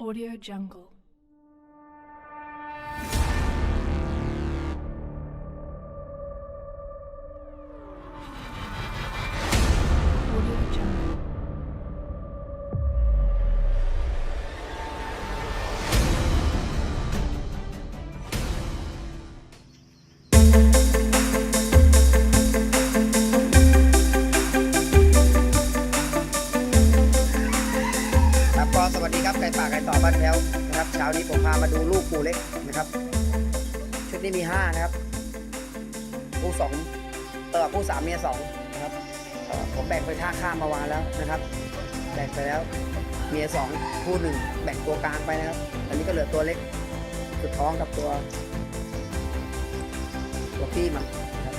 Audio Jungle. สวัสดีครับไก่ป่าไก่ต่อบ้านแพ้วนะครับเช้านี้ผมพามาดูลูกปูเล็กนะครับ ชุดนี้มีห้านะครับปูสองเออปูสามเมียสองนะครับผมแบ่งไปท่าข้ามมาวานแล้วนะครับ แบ่งไปแล้วเมียสองคู่หนึ่งแบ่งตัวกลางไปนะครับอันนี้ก็เหลือตัวเล็กคือท้องกับตัว ตัวพี่มันนะครับ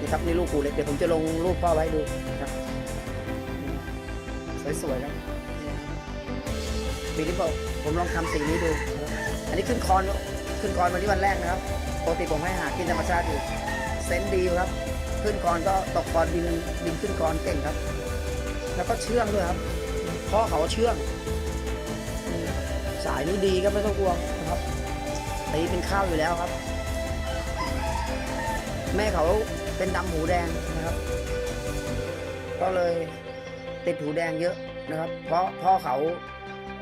นี่ครับนี่ลูกปูเล็กเดี๋ยวผมจะลงรูปพ่อไว้ดูนะครับสวยๆแล้วปีนี้ผมผมลองทำสีนี้ดู อันนี้ขึ้นคอนขึ้นคอนวันนี้วันแรกนะครับปกติผมให้หากินธรรมชาติอยู่เซนดีครับ ขึ้นคอนก็ตกคอนบินบินขึ้นคอนเก่งครับ แล้วก็เชื่องด้วยครับพ่อเขาเชื่อง สายนี้ดีก็ไม่ต้องกลัวนะครับตีเป็นข้าวอยู่แล้วครับ แม่เขาเป็นดำหูแดงนะครับ ก็เลยติดหูแดงเยอะนะครับ เพราะพ่อเขา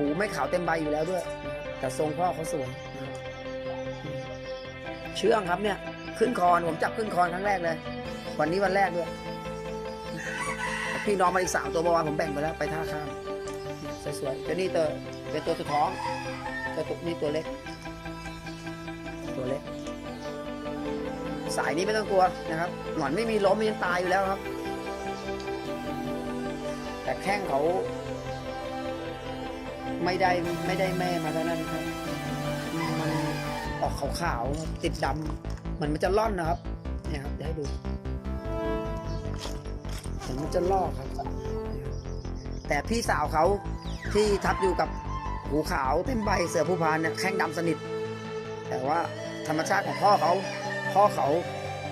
หูไม่ขาวเต็มใบอยู่แล้วด้วย แต่ทรงพ่อเขาสวยเชื่องครับเนี่ย ขึ้นคอนผมจับขึ้นคอนครั้งแรกเลย วันนี้วันแรกด้วย พี่น้องมาอีกสามตัวเมื่อวานผมแบ่งไปแล้วไปท่าข้ามสวยๆเจ้านี่ตัวเป็นตัวสุดท้องตัวตุกนี่ตัวเล็ก ตัวเล็ก สายนี้ไม่ต้องกลัวนะครับ หนอนไม่มีล้มยังตายอยู่แล้วครับ แต่แข้งเขา ไม่ได้ไม่ได้แม่มาเท่านั้นครับ มันออกขาวๆติดดำเหมือนมันจะล่อนนะครับ เนี่ยครับเดี๋ยวให้ดูเหมือนมันจะลอกครับ แต่พี่สาวเขาที่ทับอยู่กับหูขาวเต็มใบเสือผู้พานเนี่ยแข้งดำสนิท แต่ว่าธรรมชาติของพ่อเขา พ่อเขา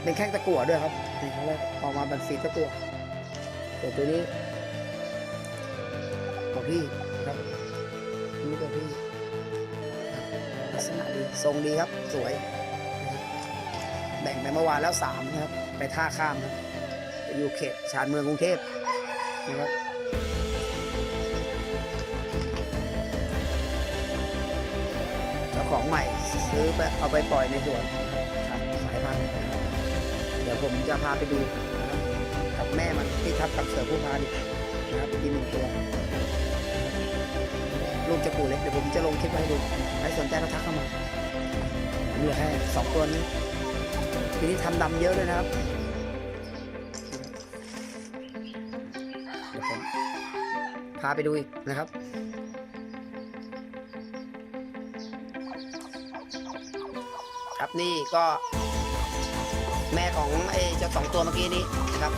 เป็นแข้งตะกั่วด้วยครับนี่เขาเลยออกมาเป็นสีตะกั่วตัวนี้ตัวพี่ครับ นี่ตัวพี่ลักษณะดีทรงดีครับสวย แบ่งไปเมื่อวานแล้วสามนะครับ ไปท่าข้ามครับอยู่เขตชานเมืองกรุงเทพนะครับเจ้าของใหม่ซื้อไปเอาไปปล่อยในสวนครับสายพันธุ์เดี๋ยวผมจะพาไปดูครับกับแม่มันที่ทับกับเสือผู้พานนะครับอีกหนึ่งตัว ลูกจะปูเล็กเดี๋ยวผมจะลงคลิปไว้ให้ดูใครสนใจก็ทักเข้ามาเหลือแค่สองตัวนี้ทีนี้ทำดำเยอะเลยนะครับเดี๋ยวผมพาไปดูอีกนะครับครับนี่ก็แม่ของไอ้เจ้าสองตัวเมื่อกี้นี้นะครับ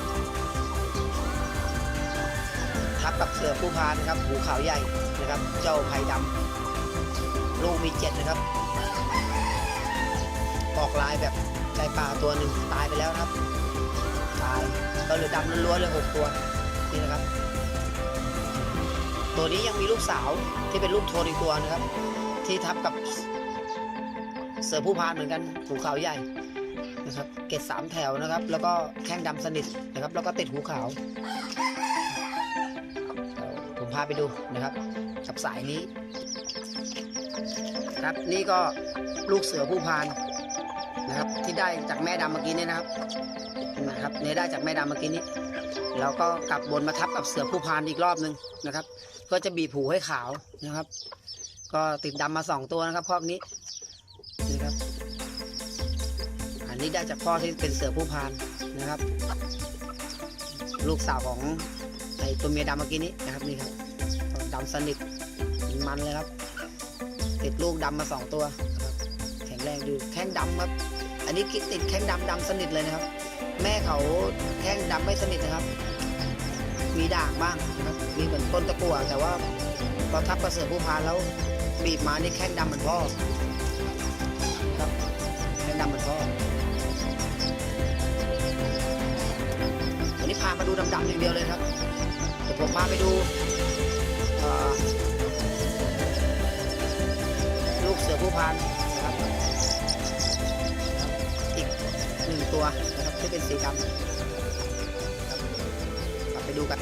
ทับกับเสือผู้พานนะครับหูขาวใหญ่นะครับ เจ้าไผ่ดำลูกมีเจ็ดนะครับออกลายแบบใจป่าตัวหนึ่งตายไปแล้วครับ ตายก็เหลือดำล้วนๆเลยหกตัวนี่นะครับ ตัวนี้ยังมีลูกสาวที่เป็นลูกโทนอีกตัวนะครับ ที่ทับกับเสือผู้พานเหมือนกันหูขาวใหญ่นะครับ เกตสามแถวนะครับ แล้วก็แข้งดำสนิทนะครับ แล้วก็ติดหูขาว พาไปดูนะครับ กับสายนี้ครับนี่ก็ลูกเสือผู้พานนะครับ ที่ได้จากแม่ดำเมื่อกี้นี้นะครับนะครับเนี่ยได้จากแม่ดำเมื่อกี้นี้แล้วก็กลับบนมาทับกับเสือผู้พานอีกรอบหนึ่งนะครับ ก็จะบีบหูให้ขาวนะครับ ก็ติดดำมาสองตัวนะครับคอกนี้นี่ครับอันนี้ได้จากพ่อที่เป็นเสือผู้พานนะครับ ลูกสาวของ ตัวเมียดำเมื่อกี้นี้นะครับนี่ครับดำสนิทมันเลยครับติดลูกดำมาสองตัวครับแข็งแรงดูแข้งดำครับอันนี้คิดติดแข้งดำดำสนิทเลยนะครับ แม่เขาแข้งดำไม่สนิทนะครับ มีด่างบ้างนะครับมีเหมือนต้นตะกั่วแต่ว่าพอทับกระเสือผู้พานแล้วบีบมานี่แข้งดำเหมือนพ่อครับแข้งดำเหมือนพ่อวันนี้พามาดูดำๆอย่างเดียวเลยครับ ดี๋ยวผมพาไปดูลูกเอ่อผู้พานนะครับ อีกหนึ่งตัวนะครับที่เป็นสีดำครับกลับไปดูกัน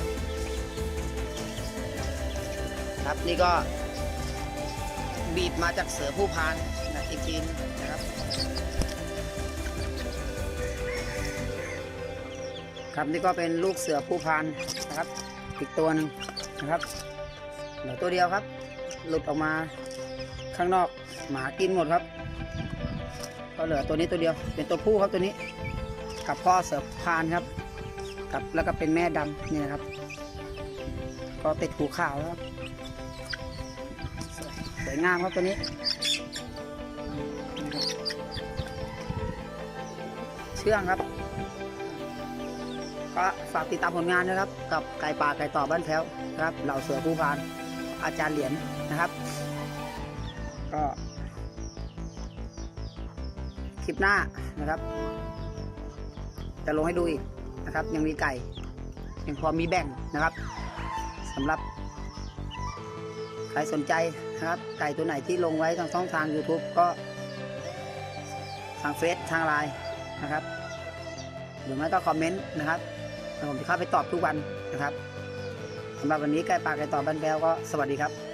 ครับนี่ก็บีบมาจากเสือผู้พานนะอีกทีนนะครับครับนี่ก็เป็นลูกเสือผู้พานนะครับ อีกตัวหนึ่งนะครับเหลือตัวเดียวครับ หลุดออกมาข้างนอกหมากินหมดครับ ก็เหลือตัวนี้ตัวเดียว เป็นตัวผู้ครับตัวนี้ กับพ่อเสือพานครับ กับแล้วก็เป็นแม่ดำนี่นะครับ ก็ติดหูขาวแล้วครับสวยสวยงามครับตัวนี้ เชื่องครับ ก็ฝากติดตามผลงานนะครับ กับไก่ป่าไก่ต่อบ้านแพ้วนะครับ เหล่าเสือผู้พานอาจารย์เหรียญนะครับ ก็คลิปหน้านะครับ จะลงให้ดูอีกนะครับ ยังมีไก่ยังพอมีแบ่งนะครับสำหรับใครสนใจนะครับไก่ตัวไหนที่ลงไว้ทางช่องทาง YouTube ก็ทางเฟซทางไลน์นะครับหรือไม่ก็คอมเมนต์นะครับ ผมจะเข้าไปตอบทุกวันนะครับสำหรับวันนี้ไก่ปากไก่ตอบบ้านแก้วก็สวัสดีครับ